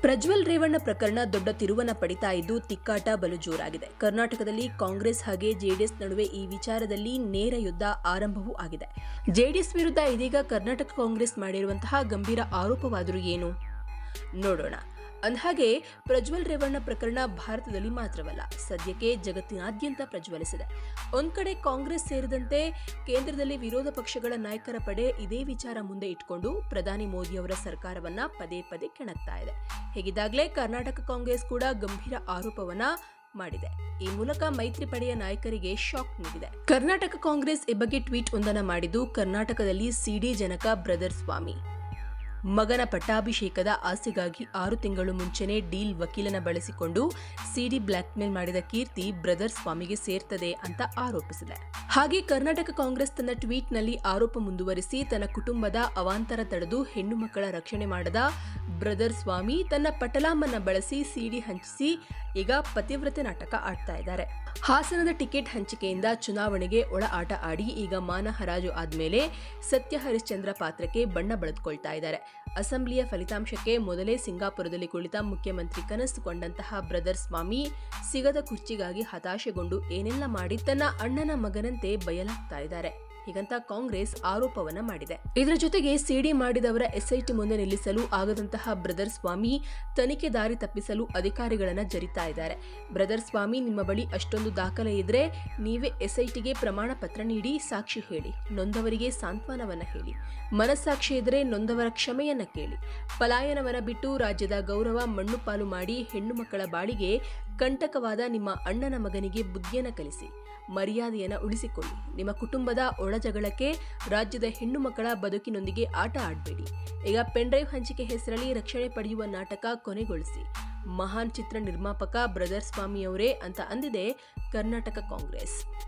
ಪ್ರಜ್ವಲ್ ರೇವಣ್ಣ ಪ್ರಕರಣ ದೊಡ್ಡ ತಿರುವನ್ನ ಪಡಿತಾ ಇದ್ದು ತಿಕ್ಕಾಟ ಬಲು ಜೋರಾಗಿದೆ. ಕರ್ನಾಟಕದಲ್ಲಿ ಕಾಂಗ್ರೆಸ್ ಹಾಗೆ ಜೆಡಿಎಸ್ ನಡುವೆ ಈ ವಿಚಾರದಲ್ಲಿ ನೇರ ಯುದ್ಧ ಆರಂಭವೂ ಆಗಿದೆ. ಜೆಡಿಎಸ್ ವಿರುದ್ಧ ಇದೀಗ ಕರ್ನಾಟಕ ಕಾಂಗ್ರೆಸ್ ಮಾಡಿರುವಂತಹ ಗಂಭೀರ ಆರೋಪವಾದರೂ ಏನು? ನೋಡೋಣ. ಅಂದಹಾಗೆ ಪ್ರಜ್ವಲ್ ರೇವಣ್ಣ ಪ್ರಕರಣ ಭಾರತದಲ್ಲಿ ಮಾತ್ರವಲ್ಲ, ಸದ್ಯಕ್ಕೆ ಜಗತ್ತಿನಾದ್ಯಂತ ಪ್ರಜ್ವಲಿಸಿದೆ. ಒಂದ್ ಕಡೆ ಕಾಂಗ್ರೆಸ್ ಸೇರಿದಂತೆ ಕೇಂದ್ರದಲ್ಲಿ ವಿರೋಧ ಪಕ್ಷಗಳ ನಾಯಕರ ಪಡೆ ಇದೇ ವಿಚಾರ ಮುಂದೆ ಇಟ್ಕೊಂಡು ಪ್ರಧಾನಿ ಮೋದಿ ಅವರ ಸರ್ಕಾರವನ್ನ ಪದೇ ಪದೇ ಕೆಣಕ್ತಾ ಇದೆ. ಹೇಗಿದ್ದಾಗಲೇ ಕರ್ನಾಟಕ ಕಾಂಗ್ರೆಸ್ ಕೂಡ ಗಂಭೀರ ಆರೋಪವನ್ನ ಮಾಡಿದೆ. ಈ ಮೂಲಕ ಮೈತ್ರಿ ಪಡೆಯ ನಾಯಕರಿಗೆ ಶಾಕ್ ನೀಡಿದೆ. ಕರ್ನಾಟಕ ಕಾಂಗ್ರೆಸ್ ಈ ಬಗ್ಗೆ ಟ್ವೀಟ್ ಒಂದನ್ನ ಮಾಡಿದ್ದು ಕರ್ನಾಟಕದಲ್ಲಿ ಸಿಡಿ ಜನಕ ಬ್ರದರ್ ಸ್ವಾಮಿ. ಮಗನ ಪಟ್ಟಾಭಿಷೇಕದ ಆಸೆಗಾಗಿ ಆರು ತಿಂಗಳು ಮುಂಚೆನೆ ಡೀಲ್ ವಕೀಲನ ಬಳಸಿಕೊಂಡು ಸಿಡಿ ಬ್ಲ್ಯಾಕ್ಮೇಲ್ ಮಾಡಿದ ಕೀರ್ತಿ ಬ್ರದರ್ ಸ್ವಾಮಿಗೆ ಸೇರ್ತದೆ ಅಂತ ಆರೋಪಿಸಿದೆ. ಹಾಗೆ ಕರ್ನಾಟಕ ಕಾಂಗ್ರೆಸ್ ತನ್ನ ಟ್ವೀಟ್ನಲ್ಲಿ ಆರೋಪ ಮುಂದುವರಿಸಿ ತನ್ನ ಕುಟುಂಬದ ಅವಾಂತರ ತಡೆದು ಹೆಣ್ಣು ಮಕ್ಕಳ ರಕ್ಷಣೆ ಮಾಡದ ಬ್ರದರ್ ಸ್ವಾಮಿ ತನ್ನ ಪಟಲಾಮನ್ನ ಬಳಸಿ ಸಿಡಿ ಹಂಚಿಸಿ ಈಗ ಪತಿವ್ರತೆ ನಾಟಕ ಆಡ್ತಾ ಇದ್ದಾರೆ. ಹಾಸನದ ಟಿಕೆಟ್ ಹಂಚಿಕೆಯಿಂದ ಚುನಾವಣೆಗೆ ಒಳ ಆಟ ಆಡಿ ಈಗ ಮಾನ ಹರಾಜು ಆದ್ಮೇಲೆ ಸತ್ಯ ಹರಿಶ್ಚಂದ್ರ ಪಾತ್ರಕ್ಕೆ ಬಣ್ಣ ಬಳದ್ಕೊಳ್ತಾ ಇದ್ದಾರೆ. ಅಸೆಂಬ್ಲಿಯ ಫಲಿತಾಂಶಕ್ಕೆ ಮೊದಲೇ ಸಿಂಗಾಪುರದಲ್ಲಿ ಕುಳಿತ ಮುಖ್ಯಮಂತ್ರಿ ಕನಸು ಕೊಂಡಂತಹ ಬ್ರದರ್ ಸ್ವಾಮಿ ಸಿಗದ ಕುರ್ಚಿಗಾಗಿ ಹತಾಶೆಗೊಂಡು ಏನೆಲ್ಲ ಮಾಡಿ ತನ್ನ ಅಣ್ಣನ ಮಗನಂತೆ ಬಯಲಾಗ್ತಾ ಇದ್ದಾರೆ. ಹೀಗಂತ ಕಾಂಗ್ರೆಸ್ ಆರೋಪವನ್ನ ಮಾಡಿದೆ. ಇದರ ಜೊತೆಗೆ ಸಿಡಿ ಮಾಡಿದವರ ಎಸ್ಐಟಿ ಮುಂದೆ ನಿಲ್ಲಿಸಲು ಆಗದಂತಹ ಬ್ರದರ್ ಸ್ವಾಮಿ ತನಿಖೆ ದಾರಿ ತಪ್ಪಿಸಲು ಅಧಿಕಾರಿಗಳನ್ನ ಜರಿತಾ ಇದ್ದಾರೆ. ಬ್ರದರ್ ಸ್ವಾಮಿ ನಿಮ್ಮ ಬಳಿ ಅಷ್ಟೊಂದು ದಾಖಲೆ ಇದ್ರೆ ನೀವೇ ಎಸ್ಐಟಿಗೆ ಪ್ರಮಾಣ ಪತ್ರ ನೀಡಿ ಸಾಕ್ಷಿ ಹೇಳಿ. ನೊಂದವರಿಗೆ ಸಾಂತ್ವನವನ್ನ ಹೇಳಿ. ಮನಸ್ಸಾಕ್ಷಿ ಇದ್ರೆ ನೊಂದವರ ಕ್ಷಮೆಯನ್ನ ಕೇಳಿ. ಪಲಾಯನವನ್ನ ಬಿಟ್ಟು ರಾಜ್ಯದ ಗೌರವ ಮಣ್ಣು ಪಾಲು ಮಾಡಿ ಹೆಣ್ಣು ಮಕ್ಕಳ ಬಾಳಿಗೆ ಕಂಟಕವಾದ ನಿಮ್ಮ ಅಣ್ಣನ ಮಗನಿಗೆ ಬುದ್ಧಿಯನ್ನ ಕಲಿಸಿ. ಮರ್ಯಾದೆಯನ್ನು ಉಳಿಸಿಕೊಳ್ಳಿ. ನಿಮ್ಮ ಕುಟುಂಬದ ಒಳಜಗಳಕ್ಕೆ ರಾಜ್ಯದ ಹೆಣ್ಣು ಮಕ್ಕಳ ಬದುಕಿನೊಂದಿಗೆ ಆಟ ಆಡಬೇಡಿ. ಈಗ ಪೆನ್ಡ್ರೈವ್ ಹಂಚಿಕೆ ಹೆಸರಲ್ಲಿ ರಕ್ಷಣೆ ಪಡೆಯುವ ನಾಟಕ ಕೊನೆಗೊಳಿಸಿ. ಮಹಾನ್ ಚಿತ್ರ ನಿರ್ಮಾಪಕ ಬ್ರದರ್ ಸ್ವಾಮಿಯವರೇ ಅಂತ ಅಂದಿದೆ ಕರ್ನಾಟಕ ಕಾಂಗ್ರೆಸ್.